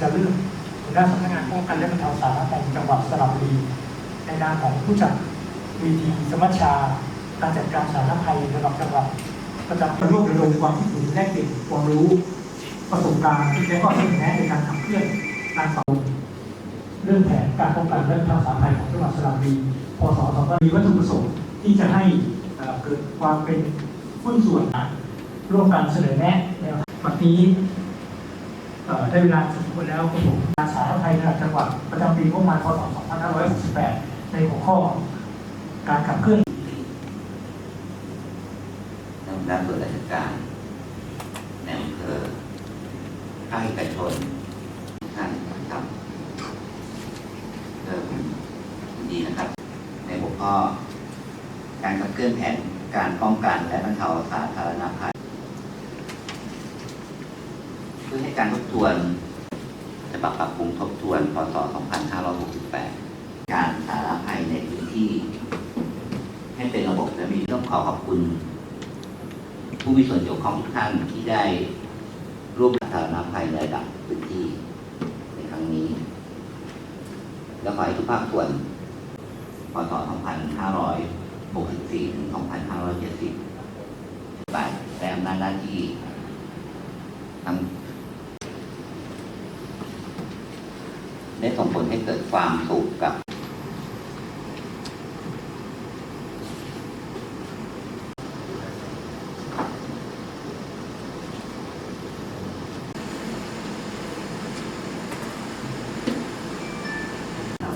จะเรื่องหัวหน้าสำนักงานป้องกันและบรรเทาสาธารณภัยจังหวัดสระบุรี ในนามของผู้จัดวีทีสมัชชา การจัดการสาธารณภัยระดับจังหวัดประจำร่วมระดมความคิดเห็นแลกเปลี่ยนความรู้ ประสบการณ์และก็เสนอแนะในการขับเคลื่อนการสอนเรื่องแผนการป้องกันและบรรเทาสาธารณภัยของจังหวัดสระบุรีพศ2มีวัตถุประสงค์ที่จะให้เกิดความเป็นหุ้นส่วนร่วมกันเสนอแนะแนวันนี้ ได้เวลาสมควรแล้วครับผมอาสาไทยระดับจังหวัดประจำปีงบประมาณพศ 2568 ในหัวข้อการขับเคลื่อนทางด้านส่วนราชการในอำเภอภาคเอกชนท่านนะครับเริ่มดีนะครับ ในหัวข้อการขับเคลื่อนแผนการป้องกันและบรรเทาสาธารณภัย เพื่อให้การทบทวนจะปรับปรับปรุงทบทวนพศ 2568 การสาธารณภัยในพื้นที่ ให้เป็นระบบและมีต้องขอขอบคุณ ผู้มีส่วนเกี่ยวข้องทุกท่านที่ได้ร่วมสาธารณภัยในระดับพื้นที่ในครั้งนี้ และขอให้ทุกภาคส่วนพศ 2564 ถึง 2570ไปและอำนาจหน้าที่ทำ ได้ส่งผลให้เกิดความสุขกับ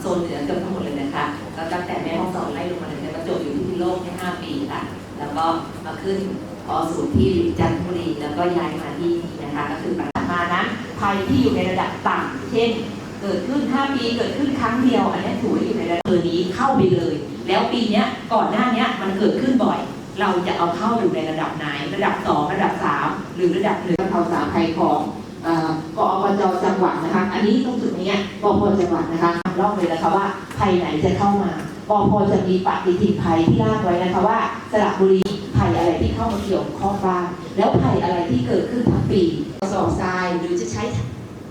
โซนเหนือเกือบทั้งหมดเลยนะคะก็ตั้งแต่แม่ห้องสอนไล่ลงมาเลยในประจวบอยู่ที่พิโลกแค่5ปีค่ะ แล้วก็มาขึ้นพอศูนย์ที่จันทบุรีแล้วก็ย้ายมาที่นี่นะคะ ก็คือปัญหามานั้นภัยที่อยู่ในระดับต่ำเช่น เกิดขึ้น 5 ปีเกิดขึ้นครั้งเดียวอันนี้ถือว่าอยู่ในระดับนี้เข้าไปเลย แล้วปีนี้ก่อนหน้านี้มันเกิดขึ้นบ่อย เราจะเอาเข้าอยู่ในระดับไหน ระดับ 2 ระดับ 3 หรือระดับหนึ่งบรรเทาสาธารของเอ่อกอบจจังหวัดนะคะ อันนี้ตรงจุดนี้ปพจังหวัดนะคะรอบเลยนะคะว่าภัยไหนจะเข้ามาปพจะมีปฏิทินภัยที่ร่างไว้นะคะว่าสระบุรีภัยอะไรที่เข้ามาเกี่ยวข้องบ้างแล้วภัยอะไรที่เกิดขึ้นทั้งปีสอบทรายหรือจะใช้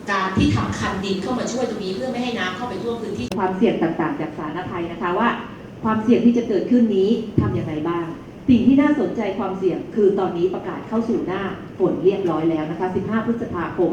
การที่ทำคันดินเข้ามาช่วยตรงนี้เพื่อไม่ให้น้ำเข้าไปท่วมพื้นที่ความเสี่ยงต่างๆ จากสาธารณภัยนะคะว่า ความเสี่ยงที่จะเกิดขึ้นนี้ทำอย่างไรบ้าง สิ่งที่น่าสนใจความเสี่ยงคือตอนนี้ประกาศเข้าสู่หน้าฝนเรียบร้อยแล้วนะคะ 15 พฤษภาคม